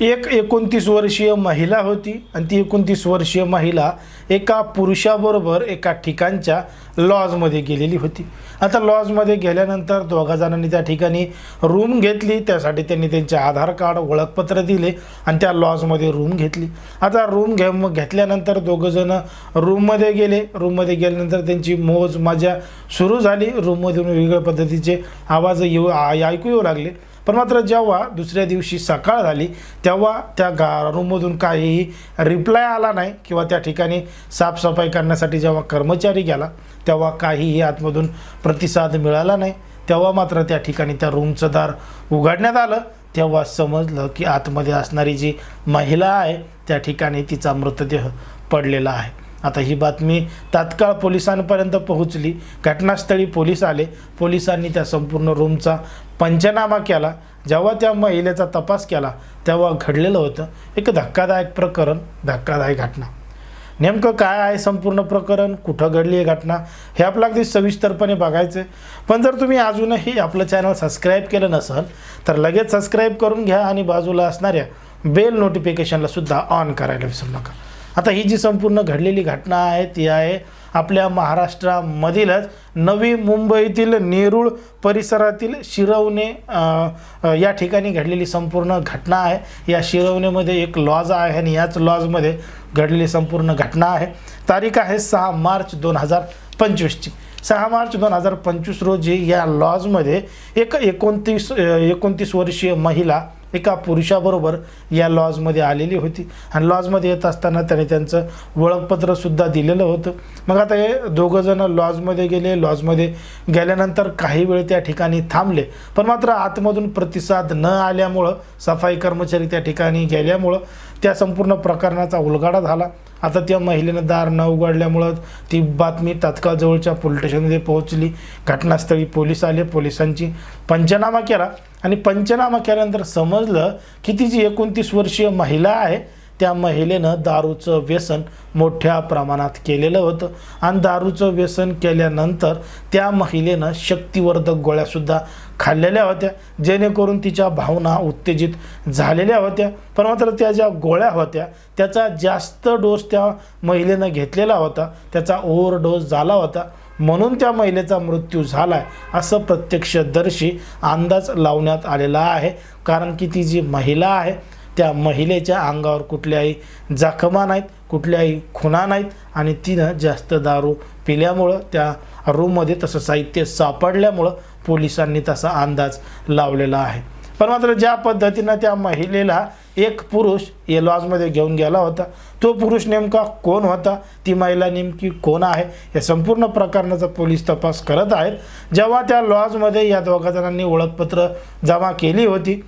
एक एकोणतीस वर्षीय महिला होती आणि ती एकोणतीस वर्षीय महिला एका पुरुषाबरोबर एका ठिकाणच्या लॉजमध्ये गेलेली होती. आता लॉजमध्ये गेल्यानंतर दोघा जणांनी त्या ठिकाणी रूम घेतली. त्यासाठी त्यांनी त्यांचे आधार कार्ड ओळखपत्र दिले आणि त्या लॉजमध्ये रूम घेतली. आता रूम घे मग घेतल्यानंतर दोघंजणं रूममध्ये गेले. रूममध्ये गेल्यानंतर त्यांची मोज मजा सुरू झाली. रूममधून वेगवेगळ्या पद्धतीचे आवाज येऊ ऐकू येऊ लागले. पण मात्र जेव्हा दुसऱ्या दिवशी सकाळ झाली तेव्हा त्या गा रूममधून काहीही रिप्लाय आला नाही किंवा त्या ठिकाणी साफसफाई करण्यासाठी जेव्हा कर्मचारी गेला तेव्हा काहीही आतमधून प्रतिसाद मिळाला नाही. तेव्हा मात्र त्या ठिकाणी त्या रूमचं दार उघडण्यात आलं. तेव्हा समजलं की आतमध्ये असणारी जी महिला आहे त्या ठिकाणी तिचा मृतदेह पडलेला आहे. आता ही बातमी तात्काळ पोलिसांपर्यंत पोहोचली. घटनास्थळी पोलीस आले. पोलिसांनी त्या संपूर्ण रूमचा पंचनामा केला. जेव्हा त्या महिलेचा तपास केला तेव्हा घडलेलं होतं. एक धक्कादायक प्रकरण धक्कादायक घटना. नेमकं काय आहे संपूर्ण प्रकरण? कुठं घडली आहे घटना? हे आपलं अगदी सविस्तरपणे बघायचं आहे पण जर तुम्ही अजूनही आपलं चॅनल सबस्क्राईब केलं नसेल तर लगेच सबस्क्राईब करून घ्या आणि बाजूला असणाऱ्या बेल नोटिफिकेशनला सुद्धा ऑन करायला विसरू नका. आता ही जी संपूर्ण घडलेली घटना आहे ती आहे आपल्या महाराष्ट्रामधीलच नवी मुंबईतील नेरूळ परिसरातील शिरवणे या ठिकाणी घडलेली संपूर्ण घटना आहे. या शिरवणेमध्ये एक लॉज आहे आणि याच लॉजमध्ये घडलेली संपूर्ण घटना आहे. तारीख आहे सहा मार्च दोन हजार पंचवीसची. सहा मार्च दोन हजार पंचवीस रोजी या लॉजमध्ये एक एकोणतीस एकोणतीस वर्षीय महिला एका पुरुषाबरोबर या लॉजमध्ये आलेली होती. आणि लॉजमध्ये येत असताना त्याने त्यांचं ओळखपत्रसुद्धा दिलेलं होतं. मग आता हे दोघंजणं लॉजमध्ये गेले. लॉजमध्ये गेल्यानंतर काही वेळ त्या ठिकाणी थांबले. पण मात्र आतमधून प्रतिसाद न आल्यामुळं सफाई कर्मचारी त्या ठिकाणी गेल्यामुळं त्या संपूर्ण प्रकरणाचा उलगाडा झाला. आता त्या महिलेनं दार न उघडल्यामुळं ती बातमी तात्काळ जवळच्या पोलीस स्टेशनमध्ये पोहोचली. घटनास्थळी पोलीस आले. पोलिसांची पंचनामा केला. आणि पंचनामा केल्यानंतर समजलं की ती जी एकोणतीस वर्षीय महिला आहे त्या महिलेनं दारूचं व्यसन मोठ्या प्रमाणात केलेलं होतं. आणि दारूचं व्यसन केल्यानंतर त्या महिलेनं शक्तिवर्धक गोळ्यासुद्धा खाल्लेल्या होत्या जेणेकरून तिच्या भावना उत्तेजित झालेल्या होत्या. पण मात्र त्या ज्या गोळ्या होत्या त्याचा जास्त डोस त्या महिलेनं घेतलेला होता. त्याचा ओव्हरडोस झाला होता. म्हणून त्या महिलेचा मृत्यू झाला आहे असं प्रत्यक्षदर्शी अंदाज लावण्यात आलेला आहे. कारण की ती जी महिला आहे त्या महिलेच्या अंगावर कुठल्याही जखमा नाहीत कुठल्याही खुणा नाहीत आणि तिनं जास्त दारू पिल्यामुळं त्या रूममध्ये तसं साहित्य सापडल्यामुळं पोलिसांनी तसा अंदाज लावलेला आहे. पण मात्र ज्या पद्धतीनं त्या महिलेला एक पुरुष या लॉजमध्ये घेऊन गेला होता. तो पुरुष नेमका कोण होता? ती महिला नेमकी कोण आहे? या संपूर्ण प्रकरणाचा पोलीस तपास करत आहेत. जेव्हा त्या लॉजमध्ये या दोघा जणांनी ओळखपत्र जमा केली होती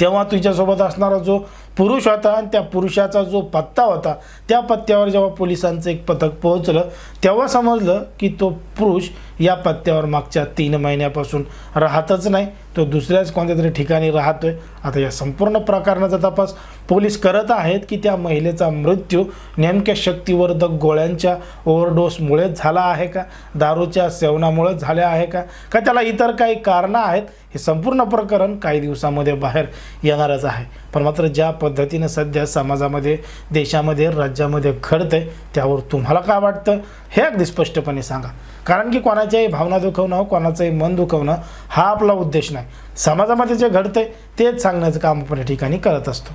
तेव्हा तुझ्यासोबत असणारा जो पुरुष होता आणि त्या पुरुषाचा जो पत्ता होता त्या पत्त्यावर जेव्हा पोलिसांचं एक पथक पोहोचलं तेव्हा समजलं की तो पुरुष या पत्त्यावर मागच्या तीन महिन्यापासून राहतच नाही. तो दुसऱ्याच कोणत्या तरी ठिकाणी राहतोय. आता या संपूर्ण प्रकरणाचा तपास पोलीस करत आहेत की त्या महिलेचा मृत्यू नेमक्या शक्तिवर्धक गोळ्यांच्या ओव्हरडोसमुळेच झाला आहे का? दारूच्या सेवनामुळेच झाल्या आहे का? का त्याला इतर काही कारणं आहेत? हे संपूर्ण प्रकरण काही दिवसामध्ये बाहेर येणारच आहे. पण मात्र ज्या पद्धतीनं सध्या समाजामध्ये देशामध्ये राज्यामध्ये घडतंय त्यावर तुम्हाला काय वाटतं? हे अगदी स्पष्टपणे सांगा. कारण की कोणाच्याही भावना दुखवणं कोणाचंही मन दुखवणं हा आपला उद्देश नाही. समाजामध्ये जे घडतंय तेच सांगण्याचं काम आपण या ठिकाणी करत असतो.